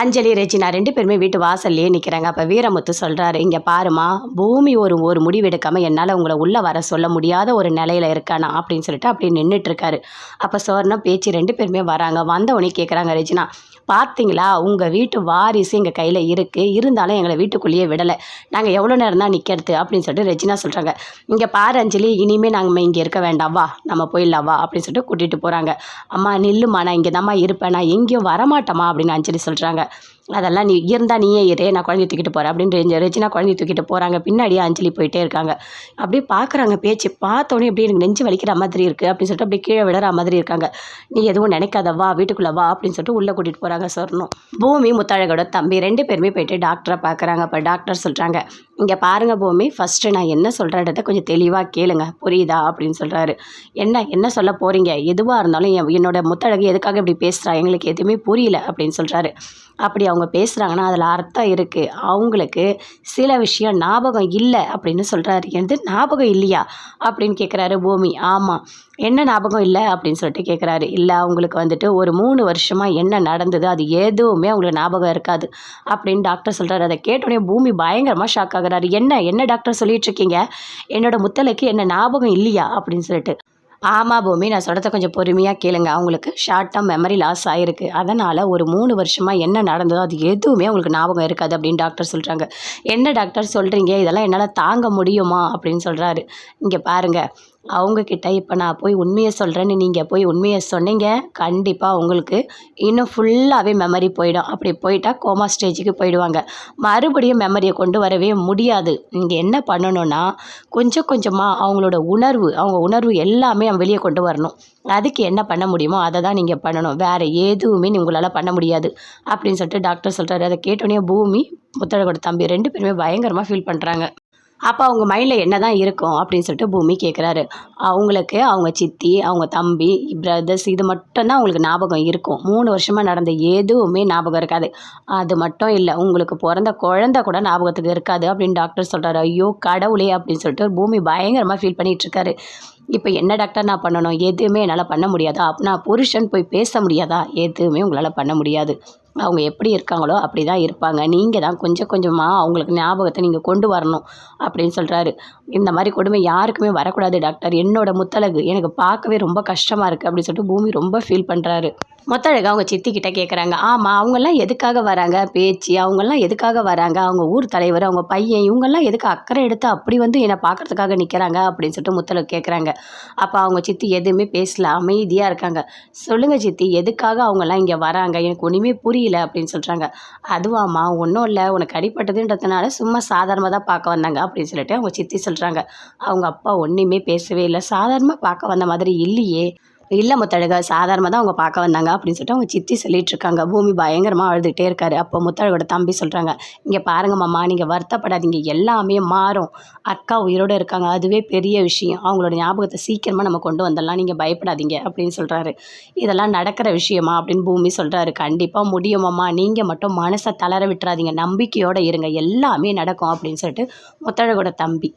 அஞ்சலி Regina ரெண்டு பேருமே வீட்டு வாசல்லையே நிற்கிறாங்க அப்போ வீரமுத்து சொல்கிறாரு இங்கே பாருமா பூமி ஒரு ஒரு முடிவெடுக்காமல் என்னால் உங்களை உள்ளே வர சொல்ல முடியாத ஒரு நிலையில் இருக்கானா? அப்படின்னு சொல்லிட்டு அப்படியே நின்றுட்டுருக்காரு அப்போ சோர்னா பேச்சு ரெண்டு பேருமே வராங்க. வந்தவொடனே கேட்குறாங்க ரெஜினா பார்த்தீங்களா உங்கள் வீட்டு வாரிசு எங்கள் கையில் இருக்குது இருந்தாலும் எங்களை வீட்டுக்குள்ளேயே விடலை. நாங்கள் எவ்வளோ நேரம் தான் நிற்கிறது அப்படின்னு சொல்லிட்டு ரெஜினா சொல்கிறாங்க இங்கே பாரு அஞ்சலி இனிமேல் நாங்கள் இங்கே இருக்க வேண்டாம். வா நம்ம போயிடலாம். வா அப்படின்னு சொல்லிட்டு கூட்டிகிட்டு போகிறாங்க அம்மா நில்லுமா நான் இங்கே தாம்மா இருப்பேன். நான் எங்கேயும் வரமாட்டேம்மா. அப்படின்னு அஞ்சலி சொல்கிறாங்க அதெல்லாம் நீ இருந்தால் நீயே இரு நான் குழந்தைய தூக்கிட்டு போகிறேன் அப்படின்னு ரெஞ்ச குழந்தைய தூக்கிட்டு போகிறாங்க பின்னாடியே அஞ்சலி போயிட்டே இருக்காங்க. அப்படியே பார்க்குறாங்க பேச்சு. பார்த்தோன்னே அப்படியே எனக்கு நெஞ்சு வலிக்கிற மாதிரி இருக்குது அப்படின்னு சொல்லிட்டு அப்படியே கீழே விடுற மாதிரி இருக்காங்க. நீ எதுவும் நினைக்காத வா வீட்டுக்குள்ளே வா அப்படின்னு சொல்லிட்டு உள்ளே கூட்டிகிட்டு போகிறாங்க சொர்ணம் பூமி முத்தாழகோட தம்பி ரெண்டு பேருமே போயிட்டு டாக்டரை பார்க்குறாங்க அப்போ டாக்டர் சொல்கிறாங்க இங்கே பாருங்க பூமி ஃபஸ்ட்டு நான் என்ன சொல்கிறேன்றதை கொஞ்சம் தெளிவாக கேளுங்க. புரியுதா? அப்படின்னு சொல்கிறாரு என்ன என்ன சொல்ல போகிறீங்க எதுவாக இருந்தாலும் என் என்னோட முத்தழகு எதுக்காக இப்படி பேசுகிறா எங்களுக்கு எதுவுமே புரியல அப்படின்னு சொல்கிறாரு அப்படி அவங்க பேசுகிறாங்கன்னா அதில் அர்த்தம் இருக்குது அவங்களுக்கு சில விஷயம் ஞாபகம் இல்லை அப்படின்னு சொல்கிறாரு எது ஞாபகம் இல்லையா? அப்படின்னு கேட்குறாரு பூமி. ஆமாம் என்ன ஞாபகம் இல்லை? அப்படின்னு சொல்லிட்டு கேட்குறாரு இல்லை அவங்களுக்கு வந்துட்டு ஒரு மூணு வருஷமாக என்ன நடந்தது அது எதுவுமே அவங்களுக்கு ஞாபகம் இருக்காது. அப்படின்னு டாக்டர் சொல்கிறாரு அதை கேட்டோடனே பூமி பயங்கரமாக ஷாக் ஆகுறாரு என்ன என்ன டாக்டர் சொல்லிட்டு இருக்கீங்க என்னோட முத்தலைக்கு என்ன ஞாபகம் இல்லையா? அப்படின்னு சொல்லிட்டு. ஆமாம் பூமி நான் சொல்கிறத கொஞ்சம் பொறுமையாக கேளுங்க. அவங்களுக்கு ஷார்ட் டேர்ம் மெமரி லாஸ் ஆகிருக்கு அதனால் ஒரு மூணு வருஷமாக என்ன நடந்ததோ அது எதுவுமே அவங்களுக்கு ஞாபகம் இருக்காது அப்படின்னு டாக்டர் சொல்கிறாங்க என்ன டாக்டர் சொல்கிறீங்க இதெல்லாம் என்னால் தாங்க முடியுமா? அப்படின்னு சொல்கிறாரு இங்கே பாருங்கள் அவங்கக்கிட்ட இப்போ நான் போய் உண்மையை சொல்கிறேன்னு நீங்கள் போய் உண்மையை சொன்னீங்க கண்டிப்பாக உங்களுக்கு இன்னும் ஃபுல்லாகவே மெமரி போயிடும். அப்படி போயிட்டால் கோமா ஸ்டேஜுக்கு போயிடுவாங்க. மறுபடியும் மெமரியை கொண்டு வரவே முடியாது. நீங்கள் என்ன பண்ணணும்னா கொஞ்சம் கொஞ்சமாக அவங்களோட உணர்வு அவங்க உணர்வு எல்லாமே வெளியே கொண்டு வரணும். அதுக்கு என்ன பண்ண முடியுமோ அதை தான் நீங்கள் பண்ணணும். வேறு எதுவுமே உங்களால் பண்ண முடியாது. அப்படின்னு சொல்லிட்டு டாக்டர் சொல்கிறாரு அதை கேட்டோன்னே பூமி முத்தழகோட தம்பி ரெண்டு பேருமே பயங்கரமாக ஃபீல் பண்ணுறாங்க அப்போ அவங்க மைண்டில் என்ன தான் இருக்கும் அப்படின்னு சொல்லிட்டு பூமி கேட்குறாரு அவங்களுக்கு அவங்க சித்தி அவங்க தம்பி பிரதர்ஸ் இது மட்டும்தான் அவங்களுக்கு ஞாபகம் இருக்கும். மூணு வருஷமாக நடந்த எதுவுமே ஞாபகம் இருக்காது. அது மட்டும் இல்லை உங்களுக்கு பிறந்த குழந்த கூட ஞாபகத்துக்கு இருக்காது அப்படின்னு டாக்டர் சொல்கிறாரு ஐயோ கடவுளே அப்படின்னு சொல்லிட்டு பூமி பயங்கரமாக ஃபீல் பண்ணிகிட்ருக்காரு இப்போ என்ன டாக்டர் நான் பண்ணணும்? எதுவுமே என்னால் பண்ண முடியாதா? நான் புருஷன் போய் பேச முடியாதா? எதுவுமே உங்களால் பண்ண முடியாது. அவங்க எப்படி இருக்காங்களோ அப்படி தான் இருப்பாங்க. நீங்கள் தான் கொஞ்சம் கொஞ்சமாக அவங்களுக்கு ஞாபகத்தை நீங்கள் கொண்டு வரணும் அப்படின்னு சொல்கிறாரு இந்த மாதிரி கொடுமை யாருக்குமே வரக்கூடாது டாக்டர். என்னோட முத்தழகு எனக்கு பார்க்கவே ரொம்ப கஷ்டமாக இருக்குது அப்படின்னு சொல்லிட்டு பூமி ரொம்ப ஃபீல் பண்ணுறாரு முத்தழகு அவங்க சித்திக்கிட்ட கேட்குறாங்க ஆமாம் அவங்கெல்லாம் எதுக்காக வராங்க? பேச்சு அவங்கெல்லாம் எதுக்காக வராங்க? அவங்க ஊர் தலைவர் அவங்க பையன் இவங்கெல்லாம் எதுக்கு அக்கறை எடுத்து அப்படி வந்து என்னை பார்க்குறதுக்காக நிற்கிறாங்க அப்படின்னு சொல்லிட்டு முத்தழகு கேட்குறாங்க அப்போ அவங்க சித்தி எதுவுமே பேசல அமைதியாக இருக்காங்க. சொல்லுங்கள் சித்தி எதுக்காக அவங்கெல்லாம் இங்கே வராங்க? எனக்கு ஒன்றுமே புரியல அப்படின்னு சொல்கிறாங்க அதுவாம்மா ஒன்றும் இல்லை. உனக்கு அடிப்பட்டதுன்றதுனால சும்மா சாதாரணமாக தான் பார்க்க வந்தாங்க அப்படின்னு சொல்லிட்டு அவங்க சித்தி சொல்கிறாங்க அவங்க அப்பா ஒன்றுமே பேசவே இல்லை. சாதாரணமாக பார்க்க வந்த மாதிரி இல்லையே. இல்லை முத்தழக சாதாரணமாக தான் அவங்க பார்க்க வந்தாங்க அப்படின்னு சொல்லிட்டு அவங்க சித்தி சொல்லிட்டு இருக்காங்க பூமி பயங்கரமாக அழுதுகிட்டே இருக்காரு. அப்போ முத்தழகோட தம்பி சொல்கிறாங்க இங்கே பாருங்க மாமா நீங்கள் வருத்தப்படாதீங்க எல்லாமே மாறும். அக்கா உயிரோடு இருக்காங்க அதுவே பெரிய விஷயம். அவங்களோட ஞாபகத்தை சீக்கிரமாக நம்ம கொண்டு வந்துடலாம் நீங்கள் பயப்படாதீங்க அப்படின்னு சொல்கிறாரு இதெல்லாம் நடக்கிற விஷயமா? அப்படின்னு பூமி சொல்கிறாரு கண்டிப்பாக முடியுமாம்மா நீங்கள் மட்டும் மனசை தளர விட்டுறாதீங்க நம்பிக்கையோடு இருங்க எல்லாமே நடக்கும் அப்படின்னு சொல்லிட்டு முத்தழகோட தம்பி